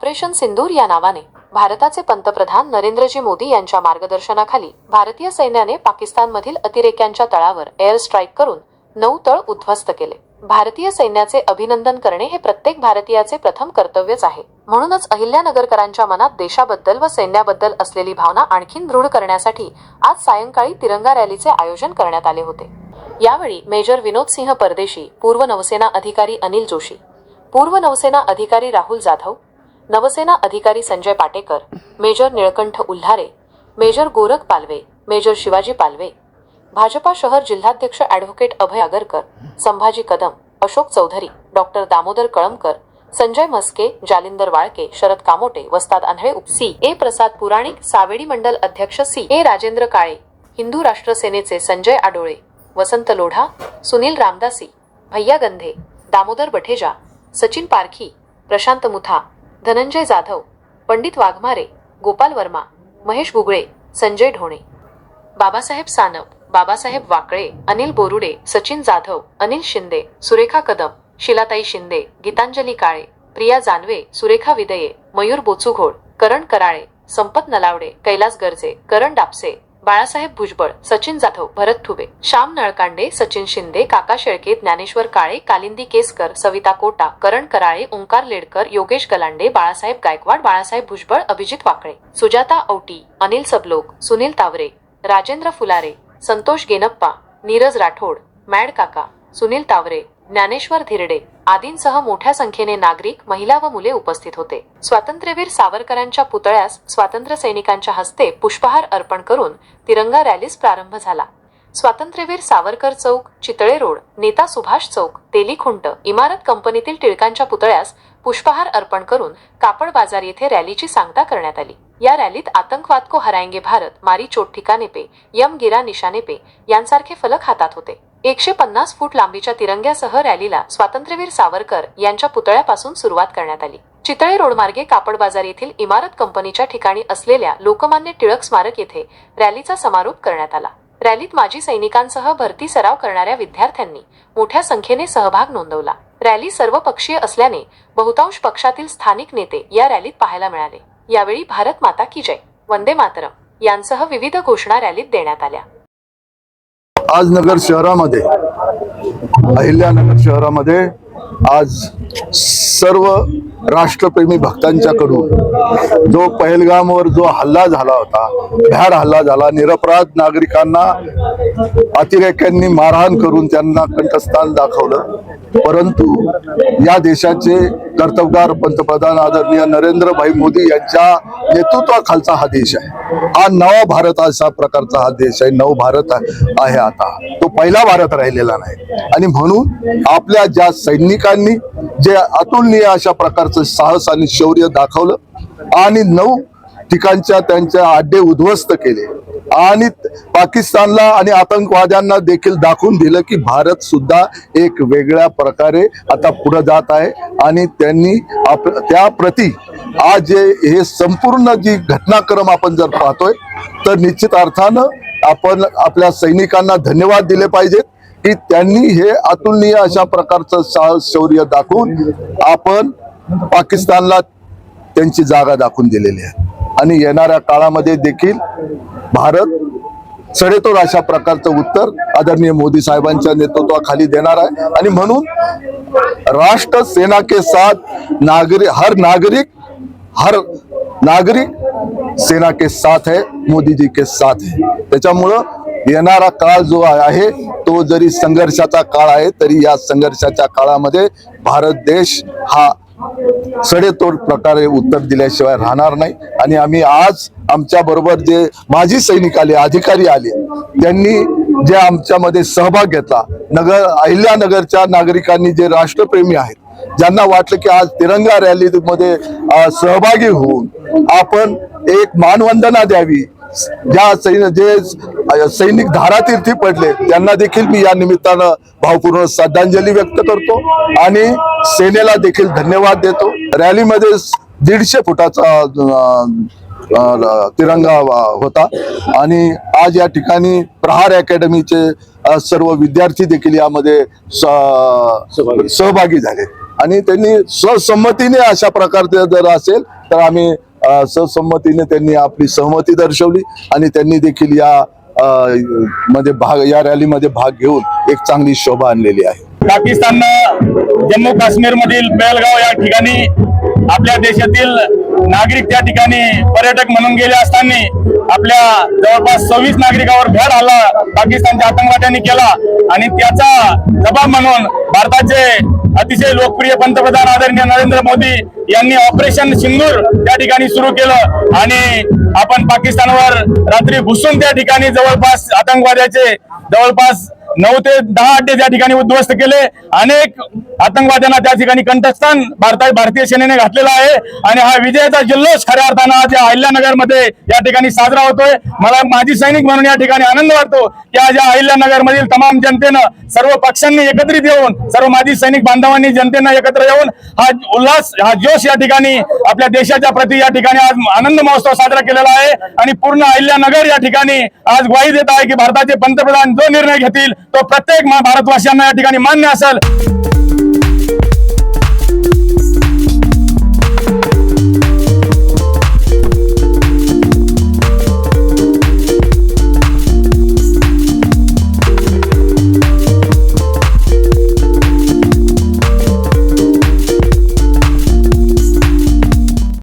Operation सिंदूर या नावाने भारताचे पंतप्रधान नरेंद्रजी मोदी यांच्या मार्गदर्शनाखाली भारतीय सैन्याने पाकिस्तानमधील अतिरेक्यांच्या तळावर एअर स्ट्राईक करून नऊ तळ उद्ध्वस्त केले. भारतीय सैन्याचे अभिनंदन करणे हे प्रत्येक भारतीयाचे प्रथम कर्तव्यच आहे. म्हणूनच अहिल्यानगरकरांच्या मनात देशाबद्दल व सैन्याबद्दल असलेली भावना आणखीन दृढ करण्यासाठी आज सायंकाळी तिरंगा रॅलीचे आयोजन करण्यात आले होते. यावेळी मेजर विनोद सिंह परदेशी पूर्व नौसेना अधिकारी अनिल जोशी पूर्व नौसेना अधिकारी राहुल जाधव नवसेना अधिकारी Sanjay Patekar major Nilkanth Ulhare major Gorakh Palve major Shivaji Palve Bhajpa शहर जिल्हाध्यक्ष ॲडव्होकेट अभय आगरकर संभाजी कदम अशोक चौधरी डॉक्टर दामोदर कळमकर संजय मस्के जालिंदर वाळके शरद कामोटे वस्ताद आंधळे सी ए प्रसाद पुराणिक सावेडी मंडल अध्यक्ष सी ए राजेंद्र काळे हिंदू राष्ट्र सेनेचे संजय आडोळे वसंत लोढा सुनील रामदासी भैया गंधे दामोदर बठेजा सचिन पारखी प्रशांत मुथा धनंजय जाधव पंडित वाघमारे गोपाल वर्मा महेश गुगळे संजय ढोणे. बाबासाहेब सानप बाबासाहेब वाकळे अनिल बोरुडे सचिन जाधव अनिल शिंदे सुरेखा कदम शिलाताई शिंदे गीतांजली काळे प्रिया जानवे सुरेखा विदये मयूर बोचुघोड करण कराळे संपत नलावडे कैलास गर्जे करण डापसे बाळासाहेब भुजबळ सचिन जाधव भरत थुबे श्याम नळकांडे सचिन शिंदे काका शेळके ज्ञानेश्वर काळे कालिंदी केसकर सविता कोटा करण कराळे ओंकार लेडकर योगेश गलांडे बाळासाहेब गायकवाड बाळासाहेब भुजबळ अभिजित वाकळे सुजाता औटी अनिल सबलोक सुनील तावरे राजेंद्र फुलारे संतोष गेनप्पा नीरज राठोड मॅड काका सुनील तावरे ज्ञानेश्वर धिरडे आदींसह मोठ्या संख्येने नागरिक महिला व मुले उपस्थित होते. स्वातंत्र्यवीर सावरकरांच्या पुतळ्यास स्वातंत्र्य सैनिकांच्या हस्ते पुष्पहार अर्पण करून तिरंगा रॅलीस प्रारंभ झाला. स्वातंत्र्यवीर सावरकर चौक चितळे रोड नेता सुभाष चौक तेलीखुंट इमारत कंपनीतील टिळकांच्या पुतळ्यास पुष्पहार अर्पण करून कापड बाजार येथे रॅलीची सांगता करण्यात आली. या रॅलीत आतंकवाद को हरायंगे भारत मारी चोट ठिकाणे पे यम गिरा निशाने पे यांसारखे फलक हातात होते. एकशे पन्नास फूट लांबीच्या तिरंग्यासह रॅलीला स्वातंत्र्यवीर सावरकर यांच्या पुतळ्यापासून सुरुवात करण्यात आली. चितळे रोडमार्गे कापड बाजार येथील इमारत कंपनीच्या ठिकाणी असलेल्या लोकमान्य टिळक स्मारक येथे रॅलीचा समारोप करण्यात आला. रॅलीत माजी सैनिकांसह भरती सराव करणाऱ्या विद्यार्थ्यांनी मोठ्या संख्येने सहभाग नोंदवला. रॅली सर्वपक्षीय असल्याने बहुतांश पक्षातील स्थानिक नेते या रॅलीत पाहायला मिळाले. यावेळी भारत माता की जय वंदे मातरम यांसह विविध घोषणा रॅलीत देण्यात आल्या. आज नगर शहरामध्ये अहिल्यानगर शहरामध्ये आज सर्व राष्ट्रप्रेमी भक्तांच्याकडून जो पहलगामवर जो हल्ला झाला होता भ्याड हल्ला झाला निरपराध नागरिकांना अतिरेक्यांनी मारहाण करून त्यांना कंठस्थान दाखवलं. परंतु या देशाचे कर्तबगार पंतप्रधान आदरणीय नरेंद्रभाई मोदी यांच्या नेतृत्वाखालचा हा देश आहे. हा नवा भारत अशा प्रकारचा हा देश आहे नव भारत आहे आता. तो पहिला भारत राहिलेला नाही. आणि म्हणून आपल्या ज्या सैनिकांनी जे अतुलनीय अशा प्रकारचं साहस आणि शौर्य दाखवलं आणि नऊ ठिकाणच्या त्यांच्या आड्डे उद्ध्वस्त केले. आणि पाकिस्तानला आणि आतंकवाद्यांना देखील दाखवून दिलं की भारत सुद्धा एक वेगळ्या प्रकारे आता पुढे जात आहे आणि त्यांनी आप त्या प्रती आज जे हे संपूर्ण जी घटनाक्रम आपण जर पाहतोय तर निश्चित अर्थानं आपण आपल्या सैनिकांना धन्यवाद दिले पाहिजेत. की त्यांनी हे अतुलनीय अशा प्रकारचं साहस शौर्य दाखवून आपण पाकिस्तानला त्यांची जागा दाखवून दिलेली आहे. आणि येणाऱ्या काळामध्ये देखील भारत सडेतोड अशा प्रकारचं उत्तर आदरणीय मोदी साहेबांच्या नेतृत्वाखाली देणार आहे. आणि म्हणून राष्ट्र सेना के साथ नागरिक हर नागरिक हर नागरिक सेना के साथ है मोदी जी के साथ है. त्याच्यामुळं येणारा काळ जो आहे तो जरी संघर्षाचा काळ आहे तरी या संघर्षाच्या काळामध्ये भारत देश हा सडेतोड प्रकारे उत्तर दिल्याशिवाय राहणार नाही. आणि आम्ही आज आमच्या बरोबर जे माजी सैनिक आले अधिकारी आले त्यांनी जे आमच्यामध्ये सहभाग घेतला नगर अहिल्यानगरच्या नागरिकांनी जे राष्ट्रप्रेमी आहेत ज्यांना वाटलं की आज तिरंगा रॅलीमध्ये सहभागी होऊन आपण एक मानवंदना द्यावी ज्या सैन जे सैनिक धारातीर्थी पडले त्यांना देखील मी या निमित्तानं भावपूर्ण श्रद्धांजली व्यक्त करतो आणि सेनेला देखील धन्यवाद देतो. रॅलीमध्ये दीडशे फुटाचा तिरंगा होता आणि आज या ठिकाणी प्रहार अकॅडमीचे सर्व विद्यार्थी देखील यामध्ये सहभागी. झाले. आणि त्यांनी स्वसंमतीने अशा प्रकारचे जर असेल तर आम्ही सहसंमतीने त्यांनी आपली सहमती दर्शवली आणि त्यांनी देखील या अ, मध्ये भाग या रॅलीमध्ये भाग घेऊन एक चांगली शोभा आणलेली आहे. पाकिस्ताननं जम्मू काश्मीर मधील बेलगाव या ठिकाणी आपल्या देशातील नागरिक त्या ठिकाणी पर्यटक म्हणून गेले असताना आपल्या जवळपास सव्वीस नागरिकावर भ्याड हल्ला पाकिस्तानच्या आतंकवाद्यांनी केला आणि त्याचा जबाब म्हणून भारताचे अतिशय लोकप्रिय पंतप्रधान आदरणीय नरेंद्र मोदी यांनी ऑपरेशन सिंदूर त्या ठिकाणी सुरू केलं. आणि आपण पाकिस्तानवर रात्री घुसून त्या ठिकाणी जवळपास आतंकवाद्याचे जवळपास नऊ ते दहा अड्डे त्या ठिकाणी उद्ध्वस्त केले. अनेक आतंकवाद्यांना त्या ठिकाणी कंठस्थान भारतात भारतीय सेनेने घातलेला आहे. आणि हा विजयाचा जल्लोष खऱ्या अर्थानं आज या अहिल्यानगरमध्ये या ठिकाणी साजरा होतोय. मला माजी सैनिक म्हणून या ठिकाणी आनंद वाटतो की आज या अहिल्यानगरमधील तमाम जनतेनं सर्व पक्षांनी एकत्रित येऊन सर्व माजी सैनिक बांधवांनी जनतेनं एकत्र येऊन हा उल्हास हा जोश या ठिकाणी आपल्या देशाच्या प्रती या ठिकाणी आज आनंद महोत्सव साजरा केलेला आहे. आणि पूर्ण अहिल्यानगर या ठिकाणी आज ग्वाही देत आहे की भारताचे पंतप्रधान जो निर्णय घेतील तो प्रत्येक मा- भारतवासियांना या ठिकाणी मान्य असेल.